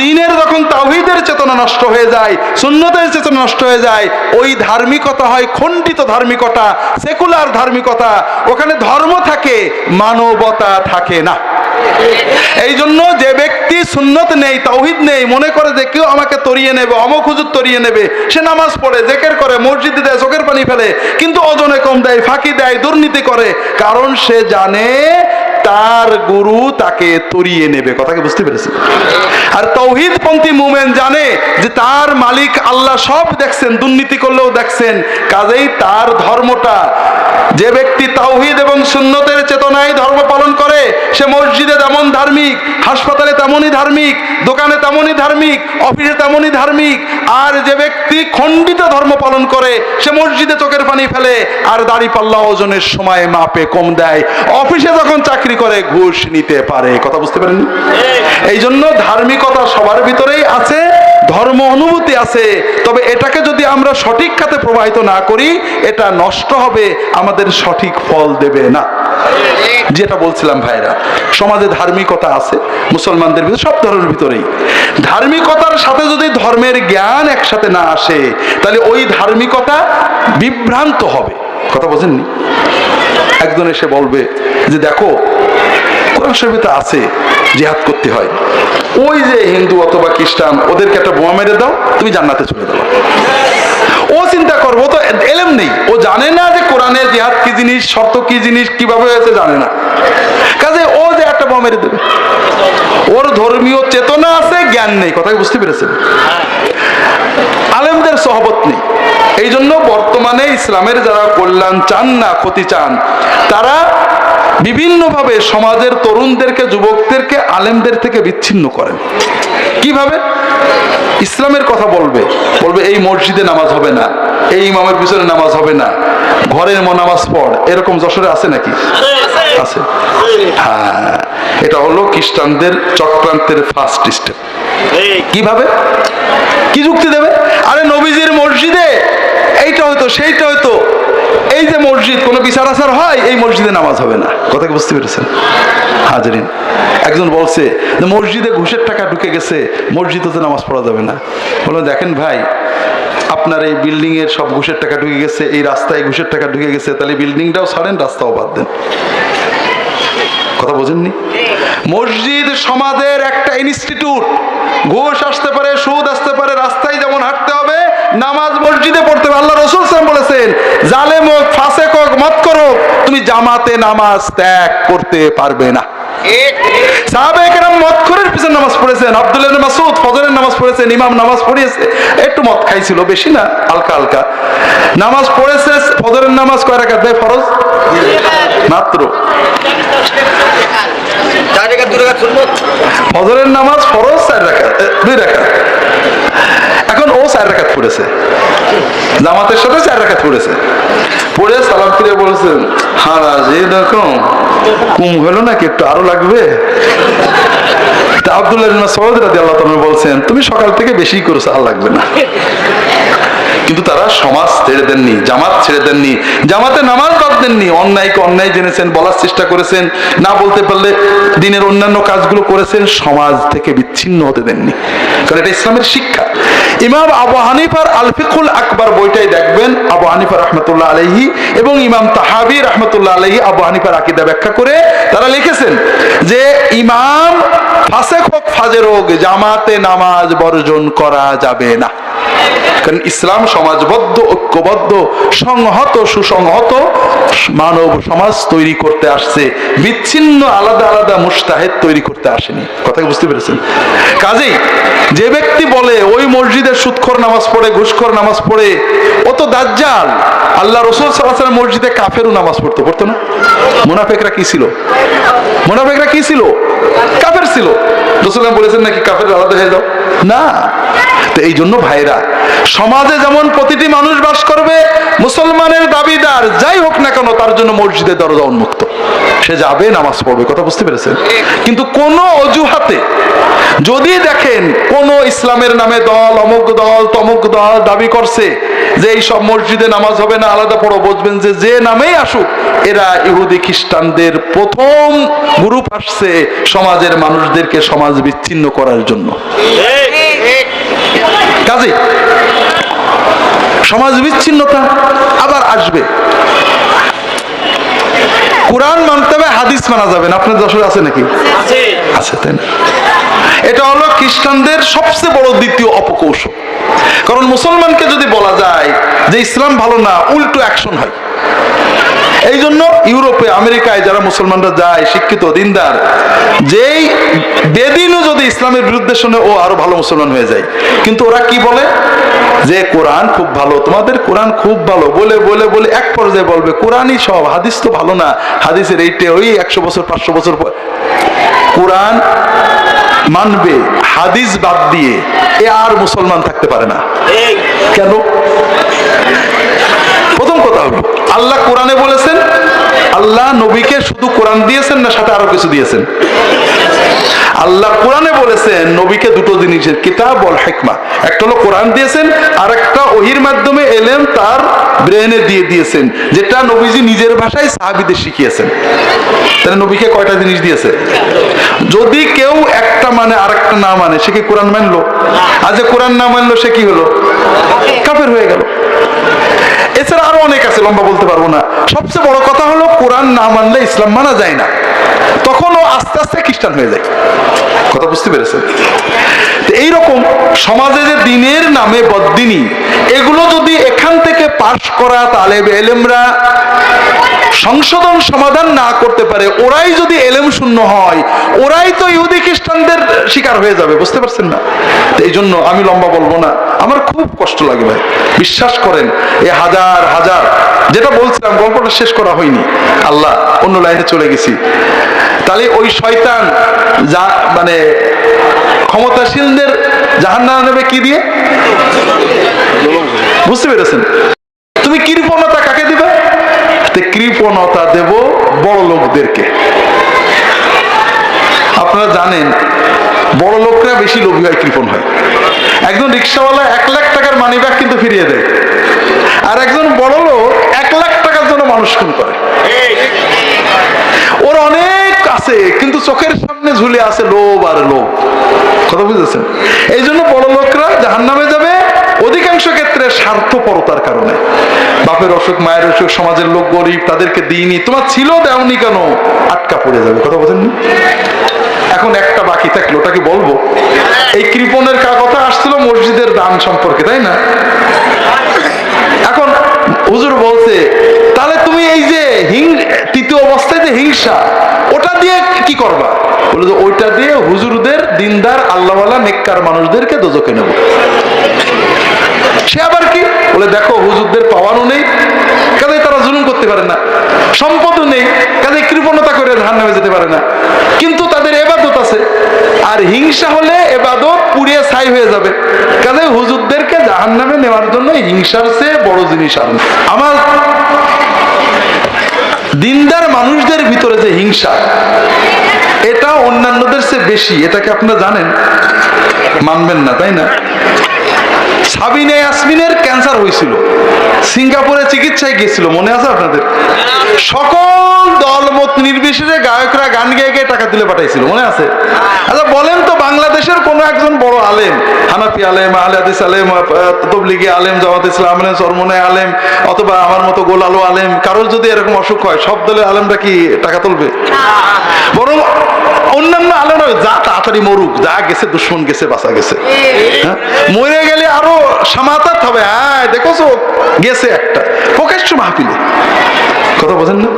দিনের যখন তাওহিদের চেতনা নষ্ট হয়ে যায়, সুন্নতের চেতনা নষ্ট হয়ে যায়, ওই ধার্মিকতা হয় খণ্ডিত ধার্মিকতা, সেকুলার ধার্মিকতা। ওখানে ধর্ম থাকে, মানবতা থাকে না। এই জন্য যে ব্যক্তি সুন্নত নেই, তাওহিদ নেই, মনে করে যে কেউ আমাকে তরিয়ে নেবে, অমক হুজুর তরিয়ে নেবে, সে নামাজ পড়ে, জেকের করে, মসজিদে দেয়, চোখের পানি ফেলে, কিন্তু ওজনে কম দেয়, ফাঁকি দেয়, দুর্নীতি করে, কারণ সে জানে তার গুরু তাকে তরিয়ে নেবে। কথাকে বুঝতে পেরেছে আর তৌহিদপন্থী মুমেন জানে যে তার মালিক আল্লাহ সব দেখছেন, দুর্নীতি করলেও দেখছেন। কাজেই তার ধর্মটা, যে ব্যক্তি তাওহিদ এবং সুন্নতের চেতনায় ধর্ম পালন করে, সে মসজিদে তেমন ধার্মিক, হাসপাতালে তেমনই ধার্মিক, দোকানে তেমনই ধার্মিক, অফিসে তেমনই ধার্মিক, আর যে ব্যক্তি খণ্ডিত ধর্ম পালন করে, সে মসজিদে চোখের পানি ফেলে, আর দাড়ি পাল্লা ওজনের সময় মাপে কম দেয়। অফিসে যখন চাকরি করে ঘুষ নিতে পারে। কথা বুঝতে পারেন এই জন্য ধার্মিকতা সবার ভিতরেই আছে, ধর্ম অনুভূতি আছে। তবে এটাকে যদি আমরা সঠিক খাতে প্রবাহিত না করি, এটা নষ্ট হবে, আমাদের সঠিক ফল দেবে না। যেটা বলছিলাম ভাইরা, সমাজে ধার্মিকতা আছে, মুসলমানদের ভিতরে, সব ধর্মের ভিতরেই। ধার্মিকতার সাথে যদি ধর্মের জ্ঞান একসাথে না আসে, তাহলে ওই ধার্মিকতা বিভ্রান্ত হবে। কথা বোঝেননি একজন এসে বলবে যে, দেখো আছে, জেহাদ করতে হয়। ওই যে হিন্দু অথবা খ্রিস্টান, ওদেরকে একটা বোমা মেরে দাও, তুমি জান্নাতে চলে যাও ও চিন্তা করব তো এলেম নেই। ও জানে না যে কোরআনে জেহাদ কি জিনিস, শর্ত কি জিনিস, কীভাবে হয়েছে জানে না। কাজে ও যে একটা বোমা মেরে দেবে। ওর ধর্মীয় চেতনা আছে, জ্ঞান নেই কথা বুঝতে পেরেছেন? আলেমদের সহবত নেই। এই জন্য বর্তমানে ইসলামের যারা কল্যাণ চান না, ক্ষতি চান, তারা বিভিন্নভাবে সমাজের তরুণদেরকে, যুবকদেরকে, আলেমদের থেকে বিচ্ছিন্ন করেন। কীভাবে? ইসলামের কথা বলবে। বলবে, এই মসজিদে নামাজ হবে না, এই ইমামের পিছনে নামাজ হবে না, ঘরের নামাজ পড়। এরকম যশোরে আছে নাকি? আছে। হ্যাঁ এটা হলো খ্রিস্টানদের চক্রান্তের ফার্স্ট স্টেপ কীভাবে? কি যুক্তি দেবে? আরে নবীজির মসজিদে, এইটা হয়তো, সেইটা হয়তো। এই যে মসজিদ, কোনো বিচার আচার হয়, এই মসজিদে নামাজ হবে না। কথা বুঝতে পেরেছেন? হাজারিন, একজন বলছে যে মসজিদে ঘুষের টাকা ঢুকে গেছে, মসজিদে নামাজ পড়া যাবে না। বলল, দেখেন ভাই, আপনার এই বিল্ডিং এর সব ঘুষের টাকা ঢুকে গেছে, এই রাস্তায় ঘুষের টাকা ঢুকে গেছে, তাহলে বিল্ডিংটাও ছাড়েন, রাস্তাও বাদ দেন। কথা বোঝেননি? মসজিদ সমাজের একটা ইনস্টিটিউট। ঘুষ আসতে পারে, সুদ আসতে পারে, রাস্তায় যেমন হাঁটতে হবে, নামাজ মসজিদে পড়তে হবে। আল্লাহ রসুল সালাম বলেছেন, জালেম হোক, ফাঁসেক হোক মত করো তুমি জামাতে নামাজ ত্যাগ করতে পারবে না। নামাজ পড়েছেন, আব্দুল্লাহ মাসউদ ফজরের নামাজ পড়েছেন, ইমাম নামাজ পড়িয়েছে। একটু মদ খাইছিল, বেশি না, হালকা হালকা। নামাজ পড়েছে ফজরের নামাজ কয় রাকাত দেয় ফরজ? মাত্র। রেখা রেখা ফজরের নামাজ ফরজ চার এ, দুই রাকাত। এখন ও চার রাকাত পড়েছে। জামাতের সাথে চার রাকাত পড়েছে। পড়ে সালাম ফিরে বলেছেন হারা যে দেখো কুম হলো নাকি একটু আরও লাগবে? আব্দুল্লাহ সৌদ রাদিয়াল্লাহু তাআলা বলছেন তুমি সকাল থেকে বেশি করেছ আর লাগবে না। কিন্তু তারা সমাজ ছেড়ে দেননি, জামাত ছেড়ে দেননি, জামাতে নামাজ বাদ দেননি। অন্যায়কে অন্যায় জেনেছেন, বলার চেষ্টা করেছেন, না বলতে পারলে দিনের অন্যান্য কাজগুলো করেছেন, সমাজ থেকে বিচ্ছিন্ন হতে দেননি। কারণ এটা ইসলামের শিক্ষা। ইমাম আবু হানিফার আলফিকুল আকবর বইটাই দেখবেন, আবু হানিফা রহমতুল্লাহ আলহি এবং ইমাম তাহাবি রহমতুল্লাহ আলহি আবু হানিফার আকিদা ব্যাখ্যা করে তারা লিখেছেন যে, ইমাম ফাসেক হোক, ফাজের হোক, জামাতে নামাজ বর্জন করা যাবে না। কারণ ইসলাম সমাজবদ্ধ, ঐক্যবদ্ধ, সংহত, সুসংহত মানব সমাজ তৈরি করতে আসছে। বিচ্ছিন্ন, আলাদা আলাদা মুস্তাহেদ তৈরি করতে আসেনি। কথা বুঝতে পেরেছেন? কাজেই যে ব্যক্তি বলে, ওই মসজিদে সুৎখর নামাজ পড়ে, ঘুষখোর নামাজ পড়ে, ও তো দাজ্জাল। আল্লাহ রসুল সাল্লাহ মসজিদে কাফেরও নামাজ পড়তো। পড়তো না? মুনাফেকরা কি ছিল? মুনাফেকরা কি ছিল? কাফের ছিল। রসুল্লাহ বলেছেন নাকি কাফের আলাদা হয়ে যাও? না। তো এই জন্য ভাইরা, সমাজে যেমন প্রতিটি মানুষ বাস করবে, মুসলমানের দাবিদার যাই হোক না কেন, তার জন্য মসজিদের দরজা উন্মুক্ত। সে যাবে, নামাজ পড়বে, কথা বুঝতে পেরেছেন? কিন্তু কোন অজুহাতে যদি দেখেন কোন ইসলামের নামে দল, অমুক দল, তমুক দল দাবি করছে যে এই সব মসজিদে নামাজ হবে না, আলাদা পড়ো, বুঝবেন যে যে নামেই আসুক, এরা ইহুদি খ্রিস্টানদের প্রথম গ্রুপ আসছে সমাজের মানুষদেরকে সমাজ বিচ্ছিন্ন করার জন্য। কাজে সমাজ বিচ্ছিন্নতা আবার আসবে। কোরআন মানতে হবে হাদিস মানা যাবে না। আপনার দশরে আছে নাকি? আছে তাই না? এটা হলো খ্রিস্টানদের সবচেয়ে বড় দ্বিতীয় অপকৌশল। কারণ মুসলমানকে যদি বলা যায় যে ইসলাম ভালো না উল্টো অ্যাকশন হয়। এই জন্য ইউরোপে আমেরিকায় যারা মুসলমানরা যায় শিক্ষিত দিনদার যেই বেদিনও যদি ইসলামের বিরুদ্ধে শুনে ও আরও ভালো মুসলমান হয়ে যায়। কিন্তু ওরা কি বলে? যে কোরআন খুব ভালো তোমাদের কোরআন খুব ভালো বলে বলে বলে এক পর্যায়ে বলবে কোরআনই সব হাদিস তো ভালো না হাদিসের এইটে ওই একশো বছর পাঁচশো বছর পর। কোরআন মানবে হাদিস বাদ দিয়ে এ আর মুসলমান থাকতে পারে না। কেন? প্রথম কথা হলো আল্লাহ কোরআনে বলেছেন আল্লাহ নবীকে শুধু কোরআন দিয়েছেন না সাথে আরও কিছু দিয়েছেন। আল্লাহ কোরআনে বলেছেন নবীকে দুটো জিনিসের কিতাব বল হেকমা। একটা হলো কোরআন দিয়েছেন আর একটা ওহির মাধ্যমে এলেন তার ব্রেনে দিয়ে দিয়েছেন যেটা নবীজি নিজের ভাষায় সাহাবিদের শিখিয়েছেন। তাহলে নবীকে কয়টা জিনিস দিয়েছে? যদি কেউ একটা মানে আর একটা না মানে সে কি কোরআন মানলো? আর যে কোরআন না মানলো সে কি হলো? কাফের হয়ে গেল। এছাড়া আরও অনেক আছে, লম্বা বলতে পারব না। সবচেয়ে বড় কথা হলো, কোরআন না মানলে ইসলাম মানা যায় না। তখন ও আস্তে আস্তে খ্রিস্টান হয়ে যায়। কথা বুঝতে পেরেছেন? এইরকম সমাজে যে দিনের নামে বদিনী এগুলো যদি এখান থেকে পাশ করা তালেব এলেমরা সংশোধন সমাধান না করতে পারে, ওরাই যদি এলেম শূন্য হয়, ওরাই তো ইহুদি খ্রিস্টানদের শিকার হয়ে যাবে, বুঝতে পারছেন না? এই জন্য আমি লম্বা বলব না। আমার খুব কষ্ট লাগে ভাই। বিশ্বাস করেন, এ হাজার হাজার, যেটা বলছিলাম, গল্পটা শেষ করা হয়নি। আল্লাহ, অন্য লাইনে চলে গেছি। তাহলে ওই শয়তান যা মানে ক্ষমতাশীলদের জাহান্নামে নেবে কি দিয়ে? বুঝতে পেরেছেন? তুমি কৃপণতা কাকে দিবে? কৃপণতা দেব বড় লোকদেরকে। আপনারা জানেন, বড় লোকরা বেশি লোভী হয়, কৃপণ হয়। একজন রিক্সাওয়ালা এক লাখ টাকার মানি ব্যাগ কিন্তু ফিরিয়ে দেয়। আর একজন বড় লোক এক লাখ টাকার জন্য মানুষ খুন করে। ওর অনেক আছে, কিন্তু চোখের সামনে ঝুলে আছে লোভ আর লোভ। কথা বুঝেছেন? এই জন্য বড় লোকরা জাহান নামে যাবে, অধিকাংশ ক্ষেত্রে স্বার্থপরতার কারণে। বাপের অসুখ, মায়ের অসুখ, সমাজের লোক গরিব, তাদেরকে দিইনি। তোমার ছিল, দেওনি কেন? আটকা পড়ে যাবে। কথা বলেন এখন একটা বাকি থাকল ওটাকে বলব? এই কৃপণের কথা আসছিল মসজিদের দান সম্পর্কে তাই না? এখন হুজুর বলছে তাহলে তুমি এই যে হিং তৃতীয় অবস্থায় যে হিংসা ওটা দিয়ে কি করবা? বলে যে ওইটা দিয়ে হুজুরদের দিনদার আল্লাহওয়ালা নেককার মানুষদেরকে দোজকে নেব। সে আবার কি? বলে দেখো হুজুরদের পাওয়ারও নেই। করতে পারে না। সম্পদও নেই, কাজে কৃপণতা করে ধান নামে যেতে পারে না। কিন্তু তাদের এবাদত আছে। আর হিংসা হলে এবাদত পুড়িয়ে ছাই হয়ে যাবে। কাজে হুজুরদেরকে জাহান নামে নেওয়ার জন্য হিংসার চেয়ে বড় জিনিস আর আমার দিনদার মানুষদের ভিতরে যে হিংসা, এটা অন্যান্যদের চেয়ে বেশি। এটাকে আপনারা জানেন? মানবেন না, তাই না? সাবিনে ইয়াসমিনের ক্যান্সার হয়েছিল। সিঙ্গাপুরে চিকিৎসায় গিয়েছিল মনে আছে আপনাদের? সকল দলমত নির্বিশেষে গায়করা গান গেয়ে গিয়ে টাকা তুলে পাঠাইছিল, মনে আছে? আচ্ছা বলেন তো, বাংলাদেশের কোন একজন বড় আলেম, হানাফি আলেম আলে হাদিস আলেম তবলিগি আলেম, জামাত ইসলাম আলেম সরমনে আলেম, অথবা আমার মতো গোলালো আলেম, কারোর যদি এরকম অসুখ হয়, সব দলের আলেমরা কি টাকা তুলবে? বরং অন্যান্য আলেমরা যা তাড়াতাড়ি মরুক, যা গেছে দুশ্মন গেছে, বাঁচা গেছে। হ্যাঁ? মরে গেলে আরও সামাতাত হবে। হ্যাঁ দেখোছো? গেছে একটা। প্রকাশ্য মাহফিলে। কথা বোঝেন না?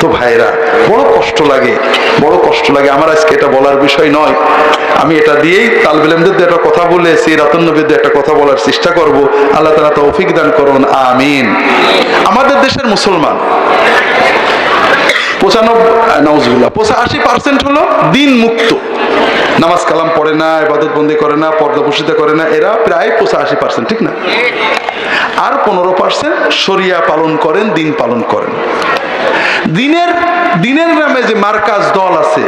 তো ভাইরা বড় কষ্ট লাগে, বড় কষ্ট লাগে। আমার আজকে এটা বলার বিষয় নয়। আমি এটা দিয়েই তালবেলেমদের একটা কথা বলে সেই রতনবীর দিয়ে একটা কথা বলার চেষ্টা করব। আল্লাহ তালা তৌফিক দান করুন, আমিন। আমাদের দেশের মুসলমান পঁচানব্বই নজরুল্লাহ পঁচাশি পার্সেন্ট হলো দিন মুক্ত। নামাজ কালাম পড়ে না, ইবাদত বন্দি করে না, পর্দা পুষিতে করে না, এরা প্রায় পঁচাশি পার্সেন্ট ঠিক না? আর পনেরো পার্সেন্ট শরিয়া পালন করেন দিন পালন করেন। দিনের দিনের নামে যে মার্কাজ দল আছে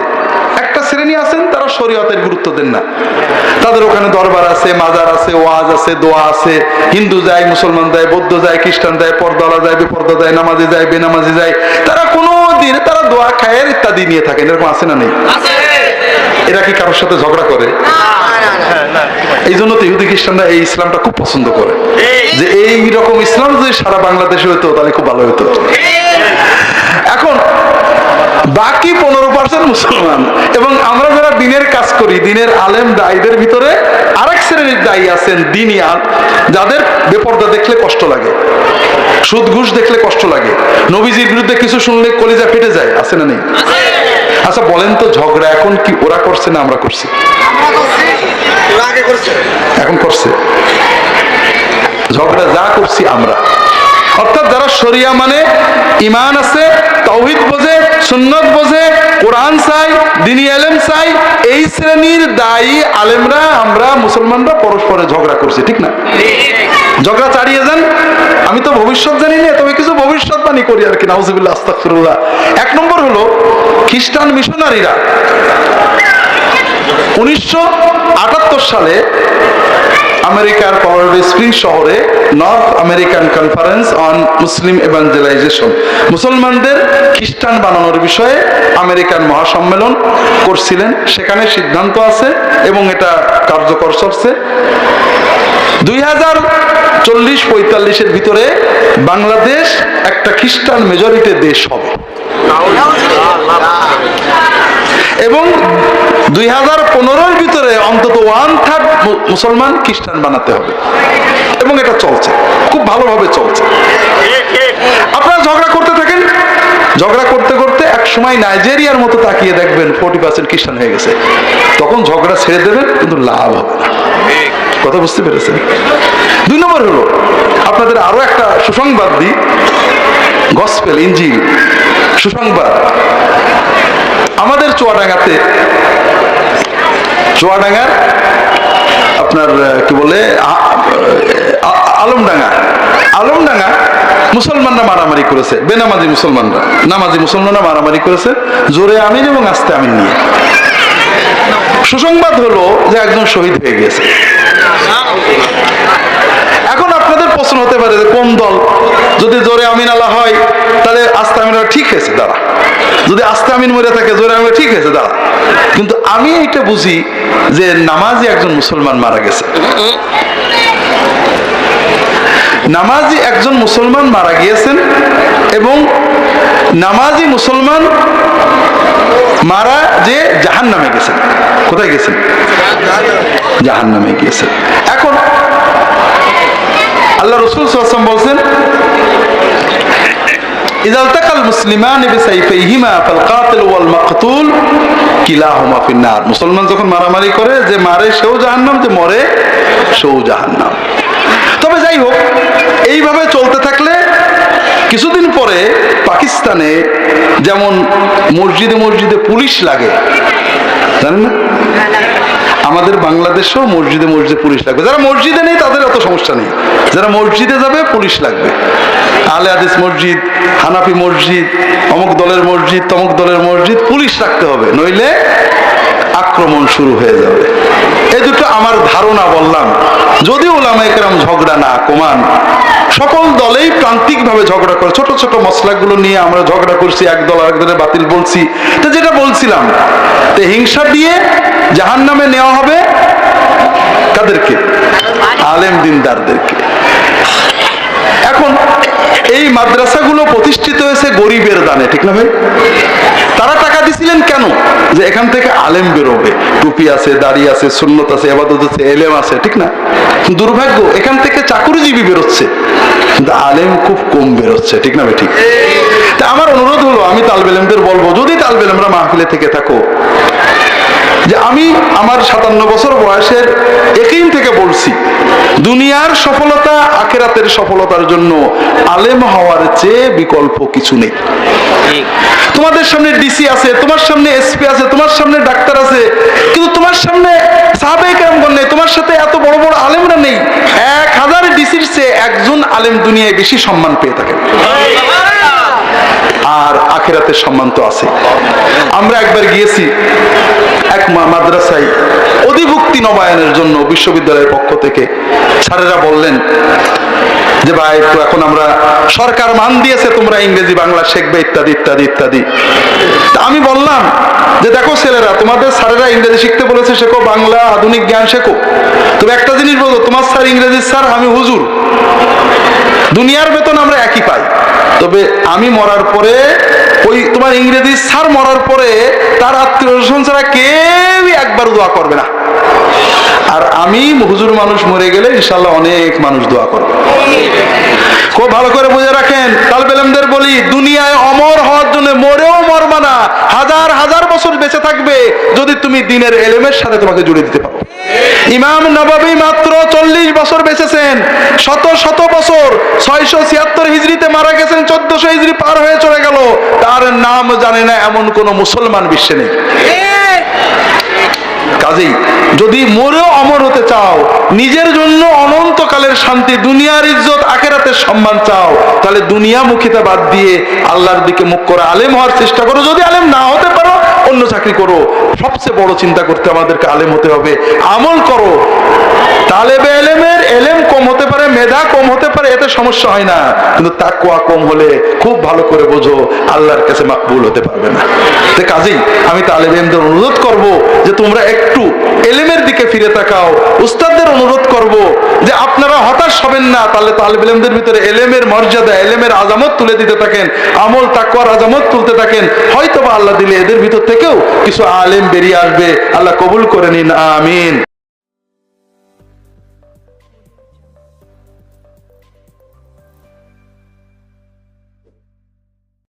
একটা শ্রেণি আছেন তারা শরীয়তের গুরুত্ব দেন না। তাদের ওখানে দরবার আছে মাজার আছে ওয়াজ আছে দোয়া আছে। হিন্দু যায় মুসলমান যায় বৌদ্ধ যায় খ্রিস্টান যায় পর্দালা যায় বিপর্দা যায় নামাজি যায় বেনামাজি যায়। তারা কোনো দিন তারা দোয়া খায়ের ইত্যাদি নিয়ে থাকেন এরকম আছে না নেই? এরা কি কারোর সাথে ঝগড়া করে? এই জন্য তো ইহুদি খ্রিস্টানরা এই ইসলামটা খুব পছন্দ করে। যে এই রকম ইসলাম যদি সারা বাংলাদেশে হতো তাহলে খুব ভালো হতো এখন বাকি পনেরো পার্সেন্ট মুসলমান। এবং আমরা যারা দিনের কাজ করি দিনের আলেম দায়ীদের ভিতরে আরেক শ্রেণির দায়ী আছেন দিনই আল- যাদের বেপর্দা দেখলে কষ্ট লাগে সুদ ঘুষ দেখলে কষ্ট লাগে নবীজির বিরুদ্ধে কিছু শুনলে কলিজা ফেটে যায় আছে না নেই? আচ্ছা বলেন তো ঝগড়া এখন কি ওরা করছে না আমরা করছে? এখন করছে। ঝগড়া যা করছি আমরা। অর্থাৎ যারা শরিয়া মানে ইমান আছে, তৌহিদ বোঝে, সুন্নত বোঝে, কোরআন চাই দিনী আলেম চাই এই শ্রেণির দায়ী আলেমরা, আমরা মুসলমানরা পরস্পরে ঝগড়া করছি, ঠিক না? ঝগড়া চালিয়ে যান। আমি তো ভবিষ্যৎ জানি না, তবে কিছু ভবিষ্যৎবাণী করি আর কি, নাউজিবুল্লাহ, আস্তাগফিরুল্লাহ। এক নম্বর হলো, খ্রিস্টান মিশনারিরা উনিশশো আটাত্তর সালে আমেরিকার কলোরাডো স্প্রিং শহরে North American Conference on Muslim Evangelisation মুসলমানদের খ্রিস্টান বানানোর বিষয়ে আমেরিকান মহাসম্মেলন করছিলেন। সেখানে সিদ্ধান্ত আছে এবং এটা কার্যকর চলছে। দুই হাজার চল্লিশ পঁয়তাল্লিশের ভিতরে বাংলাদেশ একটা খ্রিস্টান মেজরিটি দেশ হবে। এবং দুই হাজার পনেরোর ভিতরে অন্তত ওয়ান থার্ড মুসলমান খ্রিস্টান বানাতে হবে। এবং এটা চলছে। খুব ভালোভাবে চলছে। আপনারা ঝগড়া করতে থাকেন? ঝগড়া করতে করতে এক সময় নাইজেরিয়ার মতো তাকিয়ে দেখবেন ফোর্টি পার্সেন্ট খ্রিস্টান হয়ে গেছে। তখন ঝগড়া ছেড়ে দেবেন, কিন্তু লাভ হবে না। কথা বুঝতে পেরেছেন? দুই নম্বর হলো, আপনাদের আরও একটা সুসংবাদ দিই। গসপেল, ইঞ্জিল, সুসংবাদ। আমাদের চুয়াডাঙ্গাতে চুয়াডাঙ্গার, আপনার কি বলে আলমডাঙ্গা। আলমডাঙ্গা মুসলমানরা মারামারি করেছে, বেনামাজি মুসলমানরা। নামাজি মুসলমানরা মারামারি করেছে, জোরে আমিন এবং আস্তে আমিন নিয়ে। সুসংবাদ হলো যে একজন শহীদ হয়ে গেছে প্রশ্ন হতে পারে যে কোন দল? যদি জোরে আমিন আল্লাহ হয়, তাহলে আস্তে আমিন ঠিক হয়েছে, দাঁড়া। যদি আস্তে আমিন মরে থাকে, জোরে আমিন ঠিক হয়েছে, দাঁড়া। কিন্তু আমি এইটা বুঝি যে নামাজি একজন মুসলমান মারা গেছে। নামাজি একজন মুসলমান মারা গিয়েছেন এবং নামাজি মুসলমান মারা যে জাহান নামে গেছেন। কোথায় গেছেন? জাহান নামে গিয়েছেন। এখন আল্লাহ রসুল সাল্লাম বলছেন إذا التقى المسلمان بسيفيهما فالقاتل والمقتول كلاهما في النار মুসলমান যখন মারামারি করে যে মারে সেও জাহান্নাম যে মরে সেও জাহান্নাম তবে যাই হোক এইভাবে চলতে থাকলে কিছুদিন পরে পাকিস্তানে যেমন মসজিদে মসজিদে পুলিশ লাগে জানেন না আমাদের বাংলাদেশেও মসজিদে মসজিদে পুলিশ লাগবে। যারা মসজিদে নেই, তাদের অত সমস্যা নেই। যারা মসজিদে যাবে, পুলিশ লাগবে। আলে আদিস মসজিদ, হানাফি মসজিদ, অমুক দলের মসজিদ, তমুক দলের মসজিদ, পুলিশ রাখতে হবে। নইলে আক্রমণ শুরু হয়ে যাবে। দুটো আমার ধারণা বললাম, যদি ওলামা একরাম ঝগড়া না কমান, সকল দলেই প্রান্তিক ভাবে ঝগড়া করে, ছোট ছোট মশলাগুলো নিয়ে আমরা ঝগড়া করছি, এক দল আরেকজনের বাতিল বলছি। তো যেটা বলছিলাম, তো হিংসা দিয়ে জাহান নামে নেওয়া হবে কাদেরকে? আলেম দিনদারদেরকে। এখন এই মাদ্রাসাগুলো প্রতিষ্ঠিত হয়েছে গরিবের দানে, ঠিক না ভাই? তারা টাকা দিছিলেন কেন? যে এখান থেকে আলেম বেরোবে, টুপি আছে, দাড়ি আছে, সুন্নত আছে, আবাদত আছে, এলেম আছে, ঠিক না? দুর্ভাগ্য, এখান থেকে চাকুরিজীবী বেরোচ্ছে। কিন্তু আলেম খুব কম বেরোচ্ছে, ঠিক না ভাই, ঠিক? তা আমার অনুরোধ হলো, আমি তালবেলেমদের বলব, যদি তালবেলেমরা মাহফিলে থেকে থাকো যে আমি আমার সাতান্ন বছর বয়সের একিন থেকে বলছি দুনিয়ার সফলতা আখেরাতের সফলতার জন্য আলেম হওয়ার চেয়ে বিকল্প কিছু নেই। তোমাদের সামনে ডিসি আছে তোমার সামনে এসপি আছে তোমার সামনে ডাক্তার আছে কিন্তু তোমার সামনে সাহাবে কেমন নেই তোমার সাথে এত বড় বড় আলেমরা নেই। এক হাজার ডিসির চেয়ে একজন আলেম দুনিয়ায় বেশি সম্মান পেয়ে থাকে। আর আখেরাতের সম্মান তো আছে। আমরা একবার গিয়েছি মা- মাদ্রাসায় অধিভুক্তি নবায়নের জন্য বিশ্ববিদ্যালয়ের পক্ষ থেকে স্যারেরা বললেন যে, ভাই তো এখন আমরা সরকার মান দিয়েছে, তোমরা ইংরেজি, বাংলা শিখবে, ইত্যাদি ইত্যাদি ইত্যাদি। আমি বললাম যে, দেখো ছেলেরা, তোমাদের স্যারেরা ইংরেজি শিখতে বলেছে, শেখো, বাংলা, আধুনিক জ্ঞান শেখো। তবে একটা জিনিস বলতো তোমার স্যার ইংরেজি, স্যার, আমি হুজুর। দুনিয়ার বেতন আমরা একই পাই। তবে আমি মরার পরে ওই তোমার ইংরেজি স্যার মরার পরে তার আত্মীয় ছাড়া কেউই একবার দোয়া করবে না। আর আমি হুজুর মানুষ মরে গেলে ইনশাল্লাহ অনেক মানুষ দোয়া করবে। খুব ভালো করে বুঝে রাখেন, তালবেলেমদের বলি, দুনিয়ায় অমর হওয়ার জন্য মরেও মরবা না, হাজার হাজার বছর বেঁচে থাকবে যদি তুমি দিনের এলেমের সাথে তোমাকে জুড়ে দিতে পারো। ইমাম নবাবী মাত্র চল্লিশ বছর বেঁচেছেন, শত শত বছর ছয়শো ছিয়াত্তর হিজড়িতে মারা গেছেন, চোদ্দশো হিজড়ি পার হয়ে চলে নাম জানে না, এমন কোন মুসলমান বিশ্বে নেই। কাজেই যদি মরেও অমর হতে চাও, নিজের জন্য অনন্তকালের শান্তি, দুনিয়ার ইজ্জত, আখেরাতের সম্মান চাও, তাহলে দুনিয়া মুখিতে বাদ দিয়ে আল্লাহর দিকে মুখ করে আলেম হওয়ার চেষ্টা করো। যদি আলেম না হতে পারো অন্য চাকরি করো, সবচেয়ে বড় চিন্তা করতে আমাদেরকে আলেম হতে হবে। আমল করো। তালেবে এলেমের এলেম কম হতে পারে, মেধা কম হতে পারে, এতে সমস্যা হয় না। কিন্তু তাকুয়া কম হলে খুব ভালো করে বোঝো, আল্লাহর কাছে মাকবুল হতে পারবে না। কাজেই আমি তালেবেমদের অনুরোধ করব যে তোমরা একটু এলেমের দিকে ফিরে তাকাও। উস্তাদদের অনুরোধ করব যে আপনারা হতাশ হবেন না, তাহলে তালেবেলেমদের ভিতরে এলেমের মর্যাদা, এলেমের আজামত তুলে দিতে থাকেন, আমল তাকুয়ার আজামত তুলতে থাকেন। হয়তো বা আল্লাহ দিলে এদের ভিতর থেকেও কিছু আলেম বেরিয়ে আসবে। আল্লাহ কবুল করে নিন, আমিন।